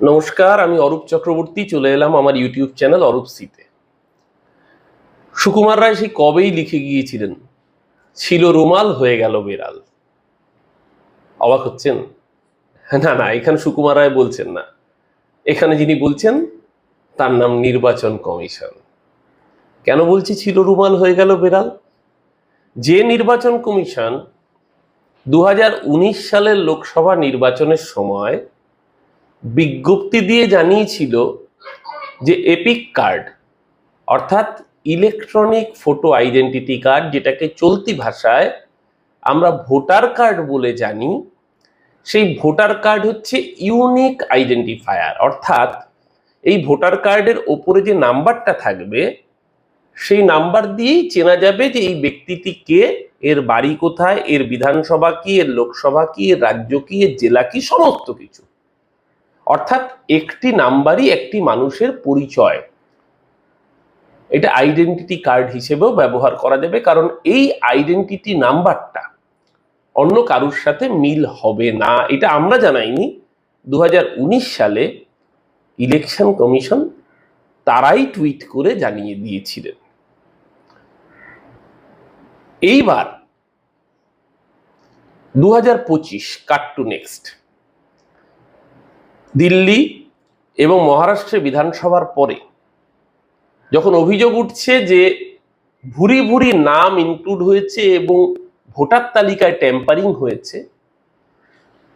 নমস্কার, আমি অরূপ চক্রবর্তী, চলে এলাম আমার ইউটিউব চ্যানেল অরূপ সিতে। সুকুমার রায় সেই কবেই লিখে গিয়েছিলেন, ছিল রুমাল হয়ে গেল বেড়াল। অবাক হচ্ছেন? না না, এখানে সুকুমার রায় বলছেন না। এখানে যিনি বলছেন, তার নাম নির্বাচন কমিশন। কেন বলছি ছিল রুমাল হয়ে গেল বেড়াল? যে নির্বাচন কমিশন দু হাজার উনিশ সালের লোকসভা নির্বাচনের সময় বিজ্ঞপ্তি দিয়ে জানিয়েছিল যে এপিক কার্ড অর্থাৎ ইলেকট্রনিক ফটো আইডেন্টিটি কার্ড যেটাকে চলতি ভাষায় আমরা ভোটার কার্ড বলে জানি, সেই ভোটার কার্ড হচ্ছে ইউনিক আইডেন্টিফায়ার অর্থাৎ এই ভোটার কার্ডের ওপরে যে নাম্বারটা থাকবে, সেই নাম্বার দিয়েই চেনা যাবে যে এই ব্যক্তিটি কে, এর বাড়ি কোথায়, এর বিধানসভা কি, এর লোকসভা কি, এর রাজ্য কি, এর জেলা কি, সমস্ত কিছু। অর্থাৎ একটি নাম্বারই একটি মানুষের পরিচয়। এটা আইডেন্টিটি কার্ড হিসেবেও ব্যবহার করা যাবে, কারণ এই আইডেন্টিটি নাম্বারটা অন্য কারুর সাথে মিল হবে না। এটা আমরা জানাইনি। দু হাজার উনিশ সালে ইলেকশন কমিশন তারাই টুইট করে জানিয়ে দিয়েছিলেন। এইবার দু হাজার পঁচিশ কাট টু নেক্সট দিল্লি এবং মহারাষ্ট্রে বিধানসভার পরে যখন অভিযোগ উঠছে যে ভুরি ভুরি নাম ইনক্লুড হয়েছে এবং ভোটার তালিকায় ট্যাম্পারিং হয়েছে,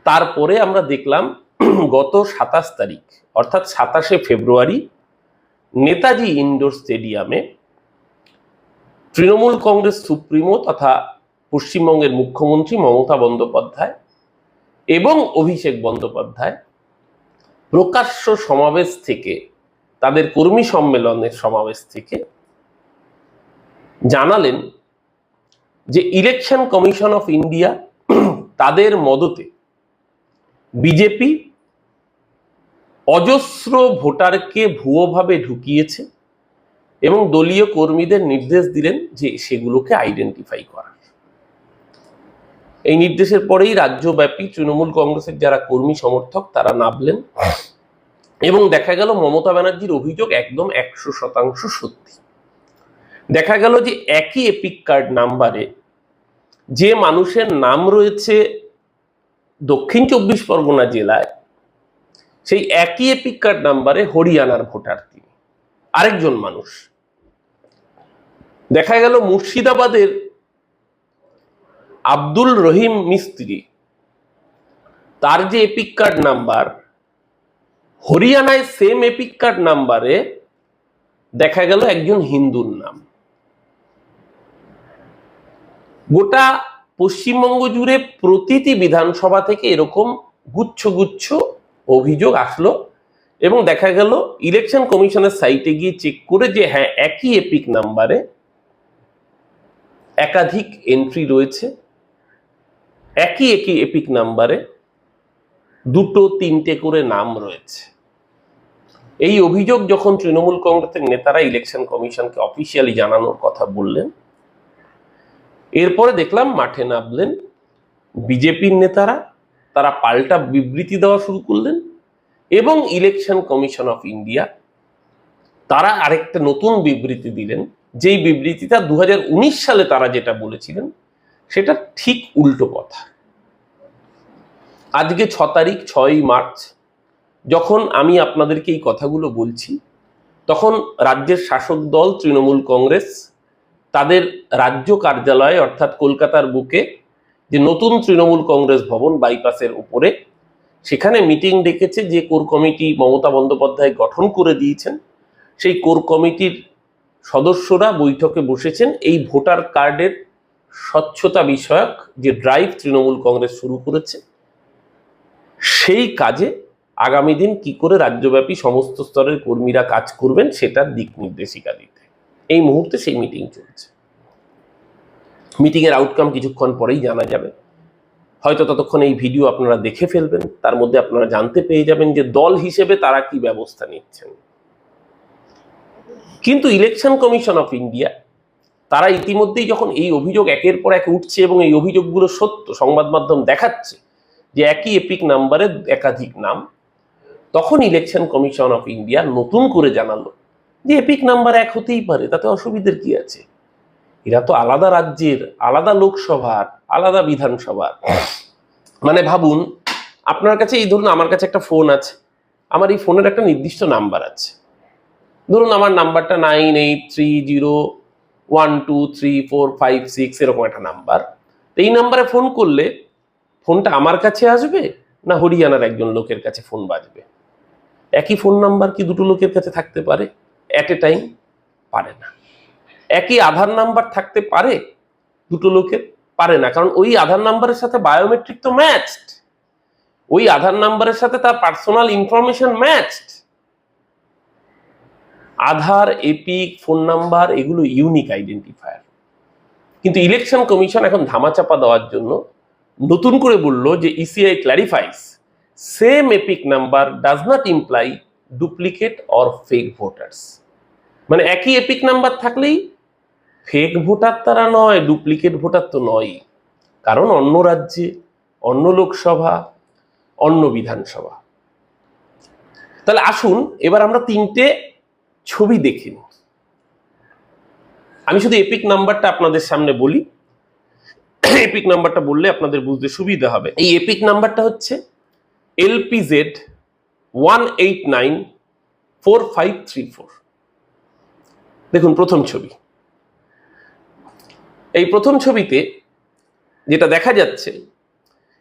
তারপরে আমরা দেখলাম গত সাতাশ তারিখ, অর্থাৎ সাতাশে ফেব্রুয়ারি, নেতাজি ইনডোর স্টেডিয়ামে তৃণমূল কংগ্রেস সুপ্রিমো তথা পশ্চিমবঙ্গের মুখ্যমন্ত্রী মমতা বন্দ্যোপাধ্যায় এবং অভিষেক বন্দ্যোপাধ্যায় প্রকাশ্য সমাবেশ থেকে, তাদের কর্মী সম্মেলনের সমাবেশ থেকে জানালেন যে ইলেকশন কমিশন অফ ইন্ডিয়া তাদের মদতে বিজেপি অজস্র ভোটারকে ভুয়োভাবে ঢুকিয়েছে এবং দলীয় কর্মীদের নির্দেশ দিলেন যে সেগুলোকে আইডেন্টিফাই করার এই নির্দেশের পরেই রাজ্যব্যাপী তৃণমূল কংগ্রেসের যারা কর্মী সমর্থক, তারা নামলেন। এবং দেখা গেল মমতা ব্যানার্জির অভিযোগ একদম একশো শতাংশ সত্যি। দেখা গেল যে একই এপিক কার্ড নাম্বারে যে মানুষের নাম রয়েছে দক্ষিণ চব্বিশ পরগনা জেলায়, সেই একই এপিক কার্ড নাম্বারে হরিয়ানার ভোটার তিনি আরেকজন মানুষ। দেখা গেল মুর্শিদাবাদের আব্দুল রহিম মিস্ত্রি। তার যে এপিক কার্ড নাম্বার হরিয়ানায় সেম এপিক কার্ড নাম্বারে দেখা গেল একজন হিন্দুর নাম। গোটা পশ্চিমবঙ্গ জুড়ে প্রতিটি বিধানসভা থেকে এরকম গুচ্ছ গুচ্ছ অভিযোগ আসলো এবং দেখা গেল ইলেকশন কমিশনের সাইটে গিয়ে চেক করে যে হ্যাঁ একই এপিক নাম্বারে একাধিক এন্ট্রি রয়েছে। একই একই এপিক নাম্বারে দুটো তিনটে করে নাম রয়েছে। এই অভিযোগ যখন তৃণমূল কংগ্রেসের নেতারা ইলেকশন কমিশনকে অফিসিয়ালি জানানোর কথা বললেন, এরপরে দেখলাম মাঠে নামলেন বিজেপির নেতারা, তারা পাল্টা বিবৃতি দেওয়া শুরু করলেন এবং ইলেকশন কমিশন অফ ইন্ডিয়া তারা আরেকটা নতুন বিবৃতি দিলেন। যেই বিবৃতিটা দু হাজার উনিশ সালে তারা যেটা বলেছিলেন সেটা ঠিক উল্টো কথা। আজকে ছ তারিখ, ছয়ই মার্চ, যখন আমি আপনাদেরকে এই কথাগুলো বলছি, তখন রাজ্যের শাসক দল, তৃণমূল কংগ্রেস, তাদের রাজ্য কার্যালয়ে, অর্থাৎ কলকাতার বুকে যে নতুন তৃণমূল কংগ্রেস ভবন বাইপাসের উপরে, সেখানে মিটিং ডেকেছে যে কোর কমিটি মমতা বন্দ্যোপাধ্যায় গঠন করে দিয়েছেন। সেই কোর কমিটির সদস্যরা বৈঠকে বসেছেন। এই ভোটার কার্ডের স্বচ্ছতা বিষয়ক যে ড্রাইভ তৃণমূল কংগ্রেস শুরু করেছে, সেই কাজে আগামী দিন কি করে রাজ্যব্যাপী সমস্ত স্তরের কর্মীরা কাজ করবেন সেটার দিক নির্দেশিকা দিতে। এই মুহূর্তে সেই মিটিং চলছে। মিটিংয়ের আউটকাম কিছুক্ষণ পরেই জানা যাবে। হয়তো ততক্ষণ এই ভিডিও আপনারা দেখে ফেলবেন, তার মধ্যে আপনারা জানতে পেয়ে যাবেন যে দল হিসেবে তারা কি ব্যবস্থা নিচ্ছেন। কিন্তু ইলেকশন কমিশন অফ ইন্ডিয়া তারা ইতিমধ্যেই যখন এই অভিযোগ একের পর এক উঠছে এবং এই অভিযোগগুলো সত্য সংবাদ মাধ্যম দেখাচ্ছে যে একই এপিক নাম্বারে একাধিক নাম, তখন ইলেকশন কমিশন অফ ইন্ডিয়া নতুন করে জানালো যে এপিক নাম্বার এক হতেই পারে, তাতে অসুবিধার কি আছে? এরা তো আলাদা রাজ্যের, আলাদা লোকসভার, আলাদা বিধানসভার। মানে ভাবুন, আপনার কাছে এই ধরুন আমার কাছে একটা ফোন আছে, আমার এই ফোনের একটা নির্দিষ্ট নাম্বার আছে। ধরুন আমার নাম্বারটা nine eight three zero one two three four five six এরকম একটা নাম্বার তো এই নাম্বারে ফোন করলে ফোনটা আমার কাছে আসবে না হরিয়ানার একজন লোকের কাছে ফোন বাজবে? একই ফোন নাম্বার কি দুটো লোকের কাছে থাকতে পারে? অ্যাট এ টাইম পারে না। একই আধার নাম্বার থাকতে পারে দুটো লোকের? পারে না। কারণ ওই আধার নাম্বারের সাথে বায়োমেট্রিক তো ম্যাচড ওই আধার নাম্বারের সাথে তার personal information matched Aadhaar, EPIC, phone number, এগুলো ইউনিক আইডেন্টিফায়ার কিন্তু ইলেকশন কমিশন এখন ধামাচাপা দেওয়ার জন্য নতুন করে বলল যে ECI clarifies same EPIC number does not imply duplicate or fake voters মানে একই এপিক নাম্বার থাকলেই ফেক ভোটার তারা নয় ডুপ্লিকেট ভোটার তো নয় কারণ অন্য রাজ্যে, অন্য লোকসভা, অন্য বিধানসভা। তাহলে আসুন, এবার আমরা তিনটে ছবি দেখে নিই আমি শুধু এপিক নাম্বারটা আপনাদের সামনে বলি। এপিক নাম্বারটা বললে আপনাদের বুঝতে সুবিধা হবে। এই এপিক নাম্বারটা হচ্ছে LPZ one eight nine four five three four. দেখুন প্রথম ছবি। এই প্রথম ছবিতে যেটা দেখা যাচ্ছে,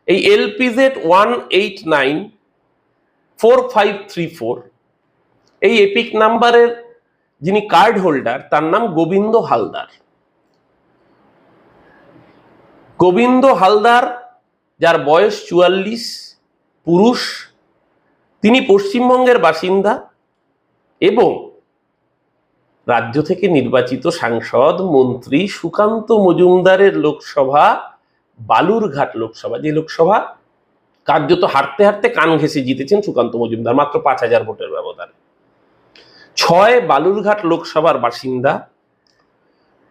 এই LPZ one eight nine four five three four এই এপিক নাম্বারের যিনি কার্ড হোল্ডার তার নাম গোবিন্দ হালদার। গোবিন্দ হালদার, যার বয়স চুয়াল্লিশ, পুরুষ, তিনি পশ্চিমবঙ্গের বাসিন্দা এবং রাজ্য থেকে নির্বাচিত সাংসদ, মন্ত্রী সুকান্ত মজুমদারের লোকসভা, বালুরঘাট লোকসভা। যে লোকসভা, কার্যত হারতে হারতে কান ঘেঁষে জিতেছেন সুকান্ত মজুমদার, মাত্র পাঁচ হাজার ভোটের ব্যবধানে। ছয় বালুরঘাট লোকসভার বাসিন্দা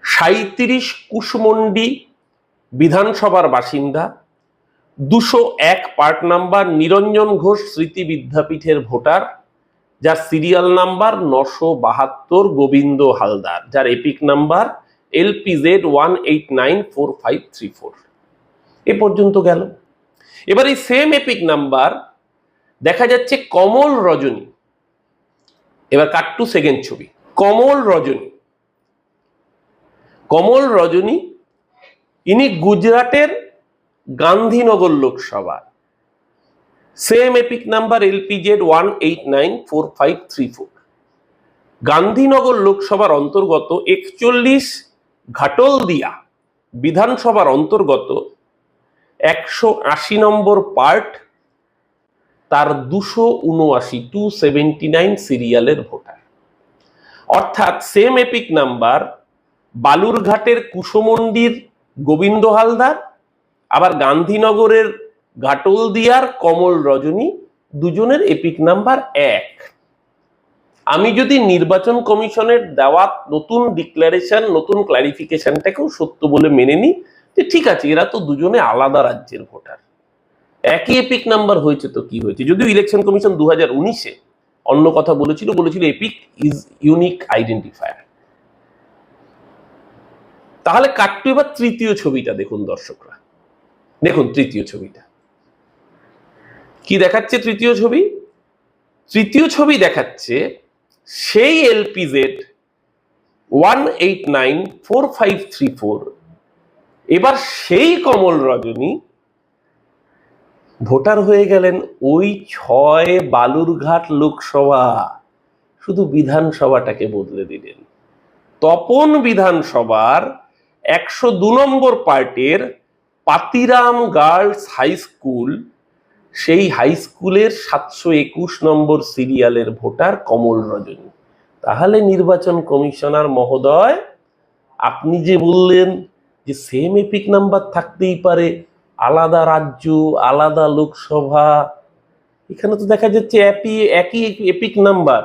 সাঁত্রিশ কুশমন্ডি বিধানসভার বাসিন্দা, দুশো এক পার্ট নাম্বার নিরঞ্জন ঘোষ স্মৃতি বিদ্যাপীঠের ভোটার, যার সিরিয়াল নাম্বার নশো বাহাত্তর গোবিন্দ হালদার, যার EPIC number LPZ one eight nine four five three four এ পর্যন্ত গেল। এবার এই সেম এপিক নাম্বার দেখা যাচ্ছে কমল রজনী। এবার কাট টু সেকেন্ড ছবি। কমল রজনী। কমল রজনী, ইনি গুজরাটের Gandhinagar Lok Sabha same EPIC number LPZ one eight nine four five three four Gandhinagar লোকসভার অন্তর্গত একচল্লিশ ঘাটলদিয়া বিধানসভার অন্তর্গত একশো আশি নম্বর পার্ট তার দুশো উনআশি টু সেভেন্টি নাইন সিরিয়ালের ভোটার অর্থাৎ সেম এপিক নাম্বার বালুরঘাটের কুশমন্ডির গোবিন্দ হালদার, আবার গান্ধীনগরের ঘাটলদিয়ার কমল রজনী, দুজনের এপিক নাম্বার এক। আমি যদি নির্বাচন কমিশনের দেওয়া নতুন ডিক্লারেশন নতুন ক্লারিফিকেশনটাকেও সত্য বলে মেনে নিই যে ঠিক আছে, এরা তো দুজনে আলাদা রাজ্যের ভোটার একই এপিক নাম্বার হয়েছে তো কি হয়েছে? যদিও ইলেকশন কমিশন দু হাজার উনিশে অন্য কথা বলেছিল বলেছিল এপিক ইজ ইউনিক আইডেন্টিফায়ার তাহলে কাট্টু এবার তৃতীয় ছবিটা দেখুন দর্শকরা। দেখুন তৃতীয় ছবিটা। কি দেখাচ্ছে তৃতীয় ছবি? তৃতীয় ছবি দেখাচ্ছে সেই LPZ one eight nine four five three four এবার সেই কমল রজনী ভোটার হয়ে গেলেন ওই ছয় বালুরঘাট লোকসভা। শুধু বিধানসভাটাকে বদলে দিলেন। তপন বিধানসভার একশো দু নম্বর পার্টের পাতিরাম গার্লস হাই স্কুল, সেই হাই স্কুলের সাতশো একুশ নম্বর সিরিয়ালের ভোটার কমল রজনী। তাহলে নির্বাচন কমিশনার মহোদয়, আপনি যে বললেন যে সেম এপিক নাম্বার থাকতেই পারে আলাদা রাজ্য, আলাদা লোকসভা। এখানে তো দেখা যাচ্ছে একই একই এপিক নাম্বার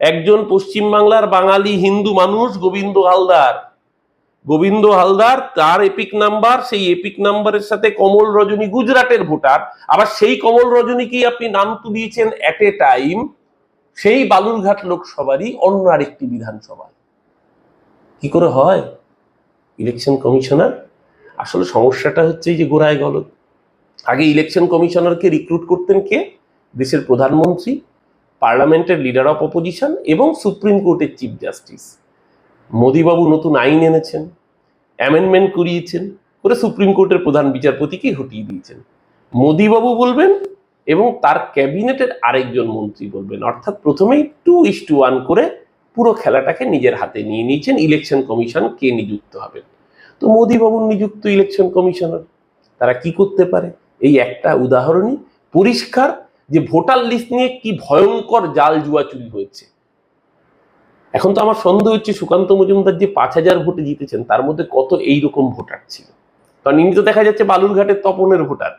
একজন পশ্চিমবাংলার বাঙালি হিন্দু মানুষ গোবিন্দ হালদার। গোবিন্দ হালদার তার এপিক নাম্বার সেই এপিক নাম্বারের সাথে কমল রজনী গুজরাটের ভোটার। আবার সেই কমল রজনীকেই আপনি নাম তুলিয়েছেন এট এ টাইম সেই বালুরঘাট লোকসভারই অন্য আরেকটি বিধানসভা কি করে হয়? ইলেকশন কমিশনার আসলে সমস্যাটা হচ্ছে এই যে গোড়ায় গলদ। আগে ইলেকশন কমিশনারকে রিক্রুট করতেন কে? দেশের প্রধানমন্ত্রী, পার্লামেন্টের লিডার অফ অপোজিশন এবং সুপ্রিম কোর্টের চিফ জাস্টিস মোদিবাবু নতুন আইন এনেছেন অ্যামেন্ডমেন্ট করিয়েছেন, করে সুপ্রিম কোর্টের প্রধান বিচারপতিকে হটিয়ে দিয়েছেন। মোদিবাবু বলবেন এবং তার ক্যাবিনেটের আরেকজন মন্ত্রী বলবেন। অর্থাৎ প্রথমেই টু ইস টু ওয়ান করে পুরো খেলাটাকে নিজের হাতে নিয়ে নিয়েছেন ইলেকশন কমিশন কে নিযুক্ত হবেন। তো মোদিবাবুর নিযুক্ত ইলেকশন কমিশনার তারা কি করতে পারে? এই একটা উদাহরণই পরিষ্কার যে ভোটার লিস্ট নিয়ে কি ভয়ঙ্কর জাল জুয়া চুরি হয়েছে। এখন তো আমার সন্দেহ হচ্ছে সুকান্ত মজুমদার যে পাঁচ হাজার ভোটে জিতেছেন, তার মধ্যে কত এইরকম ভোটার ছিল? কারণ ইনি তো দেখা যাচ্ছে বালুরঘাটের তপনের ভোটার,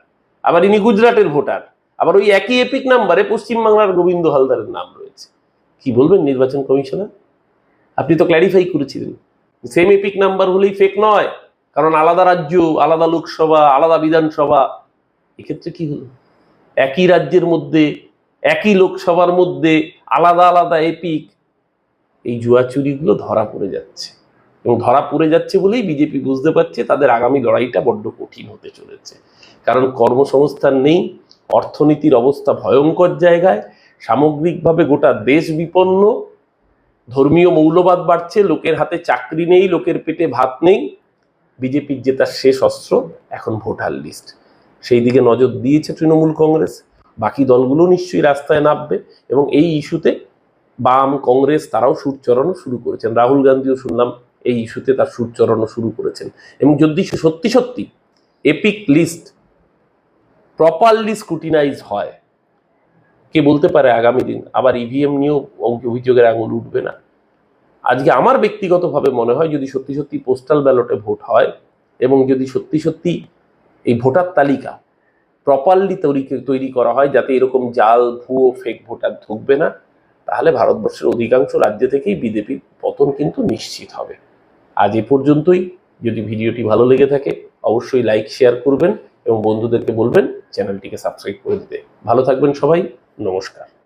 আবার ইনি গুজরাটের ভোটার, আবার ওই একই এপিক নাম্বারে পশ্চিমবাংলার গোবিন্দ হালদারের নাম রয়েছে। কি বলবেন নির্বাচন কমিশনার আপনি তো ক্ল্যারিফাই করেছিলেন। সেম এপিক নাম্বার হলেই ফেক নয়, কারণ আলাদা রাজ্য, আলাদা লোকসভা, আলাদা বিধানসভা, এক্ষেত্রে কি হলো? একই রাজ্যের মধ্যে, একই লোকসভার মধ্যে আলাদা আলাদা এপিক, এই জুয়া চুরিগুলো ধরা পড়ে যাচ্ছে। এবং ধরা পড়ে যাচ্ছে বলেই বিজেপি বুঝতে পারছে তাদের আগামী লড়াইটা বড্ড কঠিন হতে চলেছে। কারণ কর্মসংস্থান নেই, অর্থনীতির অবস্থা ভয়ঙ্কর জায়গায়, সামগ্রিকভাবে গোটা দেশ বিপন্ন ধর্মীয় মৌলবাদ বাড়ছে, লোকের হাতে চাকরি নেই, লোকের পেটে ভাত নেই। বিজেপির যে তার শেষ অস্ত্র, এখন ভোটার লিস্ট। সেই দিকে নজর দিয়েছে তৃণমূল কংগ্রেস। বাকি দলগুলো নিশ্চয়ই রাস্তায় নামবে এবং এই ইস্যুতে বাম, কংগ্রেস তারাও সুর চড়ানো শুরু করেছেন। রাহুল গান্ধীও শুনলাম এই ইস্যুতে তার সুর চড়ানো শুরু করেছেন। এবং যদি সত্যি সত্যি এপিক লিস্ট প্রপারলি স্ক্রুটিনাইজ হয় কে বলতে পারে আগামী দিন? আবার ইভিএম নিয়েও অঙ্ক- অভিযোগের আঙুল উঠবে না। আজকে আমার ব্যক্তিগতভাবে মনে হয় যদি সত্যি সত্যি পোস্টাল ব্যালটে ভোট হয় এবং যদি সত্যি সত্যি এই ভোটার তালিকা প্রপারলি তৈরি তৈরি করা হয় যাতে এরকম জাল, ভুয়ো ফেক ভোটার ঢুকবে না, তাহলে ভারতবর্ষের অধিকাংশ রাজ্য থেকেই বিজেপির পতন কিন্তু নিশ্চিত হবে। আজ এ পর্যন্তই। যদি ভিডিওটি ভালো লেগে থাকে, অবশ্যই লাইক শেয়ার করবেন এবং বন্ধুদেরকে বলবেন চ্যানেলটিকে সাবস্ক্রাইব করে দিতে। ভালো থাকবেন সবাই। নমস্কার।